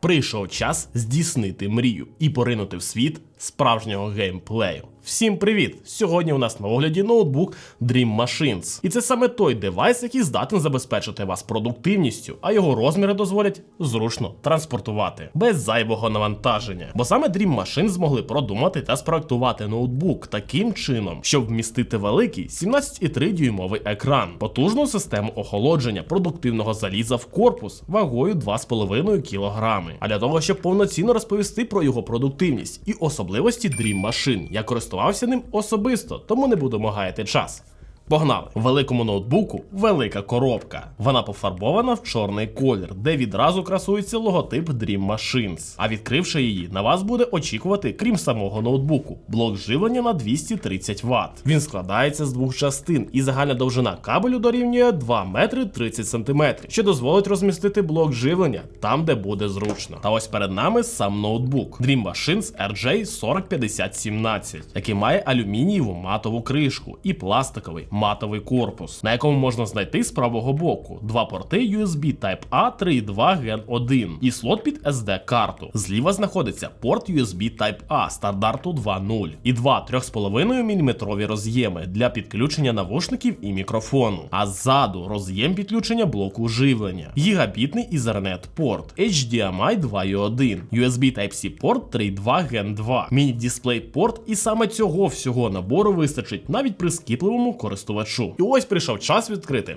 Прийшов час здійснити мрію і поринути в світ справжнього геймплею. Всім привіт! Сьогодні у нас на огляді ноутбук Dream Machines. І це саме той девайс, який здатен забезпечити вас продуктивністю, а його розміри дозволять зручно транспортувати без зайвого навантаження. Бо саме Dream Machines змогли продумати та спроектувати ноутбук таким чином, щоб вмістити великий 17,3 дюймовий екран, потужну систему охолодження продуктивного заліза в корпус вагою 2,5 кг. А для того, щоб повноцінно розповісти про його продуктивність і особливості Dream Machine, я користувався ним особисто, тому не будемо гаяти час. Погнали! Великому ноутбуку велика коробка. Вона пофарбована в чорний колір, де відразу красується логотип Dream Machines. А відкривши її, на вас буде очікувати, крім самого ноутбуку, блок живлення на 230 Вт. Він складається з двох частин, і загальна довжина кабелю дорівнює 2 метри 30 см, що дозволить розмістити блок живлення там, де буде зручно. Та ось перед нами сам ноутбук Dream Machines RJ405017, який має алюмінієву матову кришку і пластиковий матовий корпус, на якому можна знайти з правого боку два порти USB Type-A 3.2 Gen 1 і слот під SD-карту. Зліва знаходиться порт USB Type-A стандарту 2.0 і два 3,5 мм роз'єми для підключення навушників і мікрофону. А ззаду роз'єм підключення блоку живлення, гігабітний Ethernet порт, HDMI 2.1, USB Type-C порт 3.2 Gen 2, міні-дисплей порт, і саме цього всього набору вистачить навіть при скіпливому користувачу. І ось прийшов час відкрити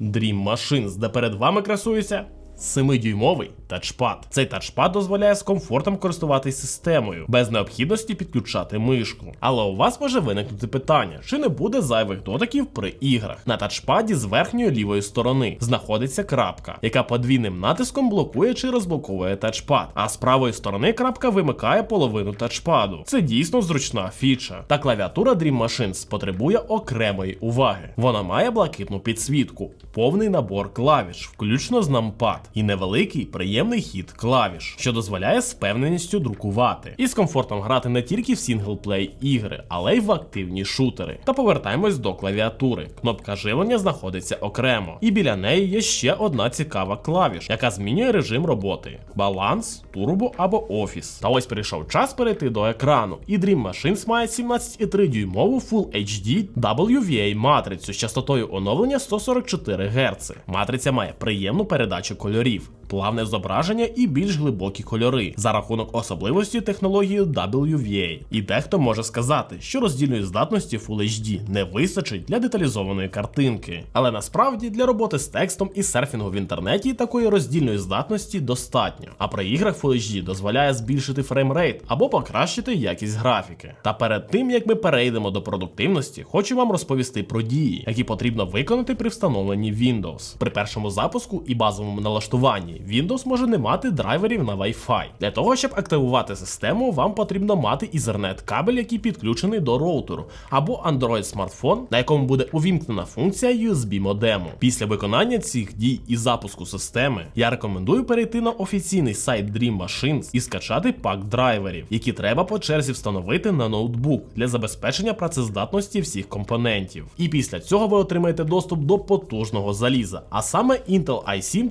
Dream Machines, де перед вами красується 7-дюймовий тачпад. Цей тачпад дозволяє з комфортом користуватись системою, без необхідності підключати мишку. Але у вас може виникнути питання, чи не буде зайвих дотиків при іграх. На тачпаді з верхньої лівої сторони знаходиться крапка, яка подвійним натиском блокує чи розблоковує тачпад. А з правої сторони крапка вимикає половину тачпаду. Це дійсно зручна фіча. Та клавіатура Dream Machines потребує окремої уваги. Вона має блакитну підсвітку, повний набор клавіш, включно з нампад, і невеликий приємний хід клавіш, що дозволяє з впевненістю друкувати і з комфортом грати не тільки в сінглплей ігри, але й в активні шутери. Та повертаємось до клавіатури. Кнопка живлення знаходиться окремо, і біля неї є ще одна цікава клавіш, яка змінює режим роботи: баланс, турбо або офіс. Та ось прийшов час перейти до екрану. І Dream Machines має 17,3 дюймову Full HD WVA матрицю з частотою оновлення 144 Гц. Матриця має приємну передачу кольорів. Плавне зображення і більш глибокі кольори за рахунок особливості технології WVA. І дехто може сказати, що роздільної здатності Full HD не вистачить для деталізованої картинки. Але насправді для роботи з текстом і серфінгу в інтернеті такої роздільної здатності достатньо. А при іграх Full HD дозволяє збільшити фреймрейт або покращити якість графіки. Та перед тим як ми перейдемо до продуктивності, хочу вам розповісти про дії, які потрібно виконати при встановленні Windows. При першому запуску і базовому налаштуванні Windows може не мати драйверів на Wi-Fi. Для того, щоб активувати систему, вам потрібно мати Ethernet кабель, який підключений до роутеру, або Android смартфон, на якому буде увімкнена функція USB модему. Після виконання цих дій і запуску системи я рекомендую перейти на офіційний сайт Dream Machines і скачати пак драйверів, які треба по черзі встановити на ноутбук для забезпечення працездатності всіх компонентів. І після цього ви отримаєте доступ до потужного заліза, а саме Intel i7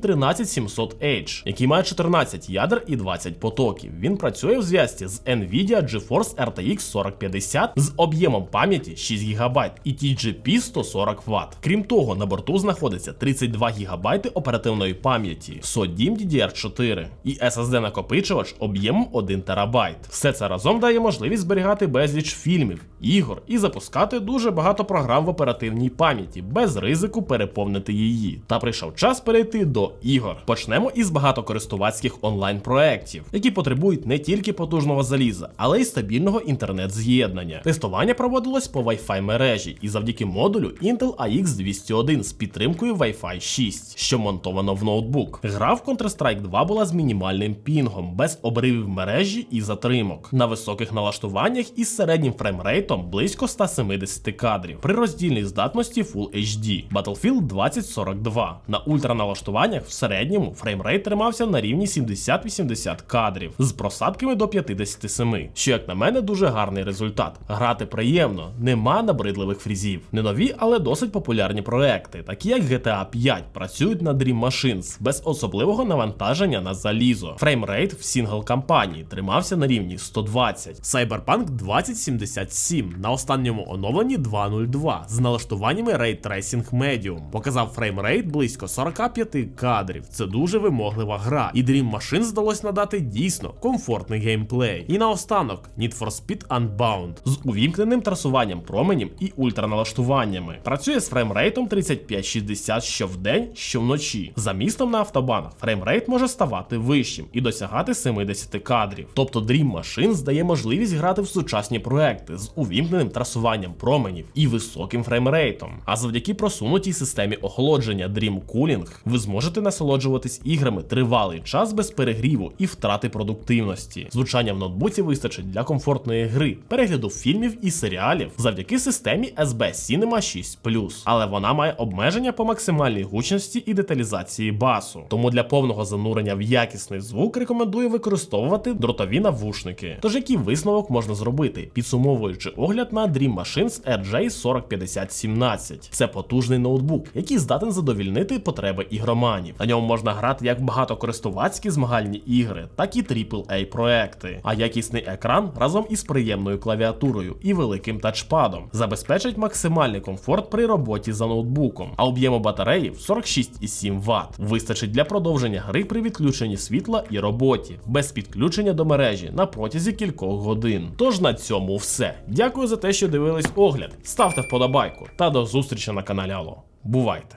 13700H, який має 14 ядер і 20 потоків. Він працює в зв'язці з Nvidia GeForce RTX 4050 з об'ємом пам'яті 6 ГБ і TGP 140 Вт. Крім того, на борту знаходиться 32 ГБ оперативної пам'яті, SODIMM DDR4 і SSD накопичувач об'ємом 1 ТБ. Все це разом дає можливість зберігати безліч фільмів, ігор і запускати дуже багато програм в оперативній пам'яті без ризику переповнити її. Та прийшов час перейти до ігор. Почнемо із багатокористувацьких онлайн-проєктів, які потребують не тільки потужного заліза, але й стабільного інтернет-з'єднання. Тестування проводилось по Wi-Fi мережі і завдяки модулю Intel AX201 з підтримкою Wi-Fi 6, що монтовано в ноутбук. Гра в Counter-Strike 2 була з мінімальним пінгом, без обривів мережі і затримок, на високих налаштуваннях із середнім фреймрейтом близько 170 кадрів, при роздільній здатності Full HD Battlefield 2042 на ультраналаштуваннях в середньому фреймрейт фреймрейт тримався на рівні 70-80 кадрів з просадками до 57, що, як на мене, дуже гарний результат. Грати приємно, нема набридливих фрізів. Не нові, але досить популярні проекти, такі як GTA 5, працюють на Dream Machines без особливого навантаження на залізо. Фреймрейт в сінгл кампанії тримався на рівні 120. Cyberpunk 2077 на останньому оновленні 2.02 з налаштуваннями Ray Tracing Medium. Показав фреймрейт близько 45 кадрів. Це дуже вимоглива гра, і Dream Machines здалось надати дійсно комфортний геймплей. І наостанок Need for Speed Unbound з увімкненим трасуванням променів і ультраналаштуваннями. Працює з фреймрейтом 35-60 що вдень, що вночі. За містом на автобанах фреймрейт може ставати вищим і досягати 70 кадрів. Тобто Dream Machines дає можливість грати в сучасні проекти з увімкненим трасуванням променів і високим фреймрейтом. А завдяки просунутій системі охолодження Dream Cooling ви зможете насолоджуватись іграми тривалий час без перегріву і втрати продуктивності. Звучання в ноутбуці вистачить для комфортної гри, перегляду фільмів і серіалів завдяки системі SB Cinema 6 але вона має обмеження по максимальній гучності і деталізації басу. Тому для повного занурення в якісний звук рекомендую використовувати дротові навушники. Тож який висновок можна зробити, підсумовуючи огляд на Dream Machines RJ405017. Це потужний ноутбук, який здатен задовільнити потреби ігроманів. На ньому можна грати як в багатокористувацькі змагальні ігри, так і AAA проекти. А якісний екран разом із приємною клавіатурою і великим тачпадом забезпечить максимальний комфорт при роботі за ноутбуком, а об'єму батареї в 46,7 Вт. Вистачить для продовження гри при відключенні світла і роботі, без підключення до мережі на протязі кількох годин. Тож на цьому все. Дякую за те, що дивились огляд. Ставте вподобайку та до зустрічі на каналі Алло. Бувайте!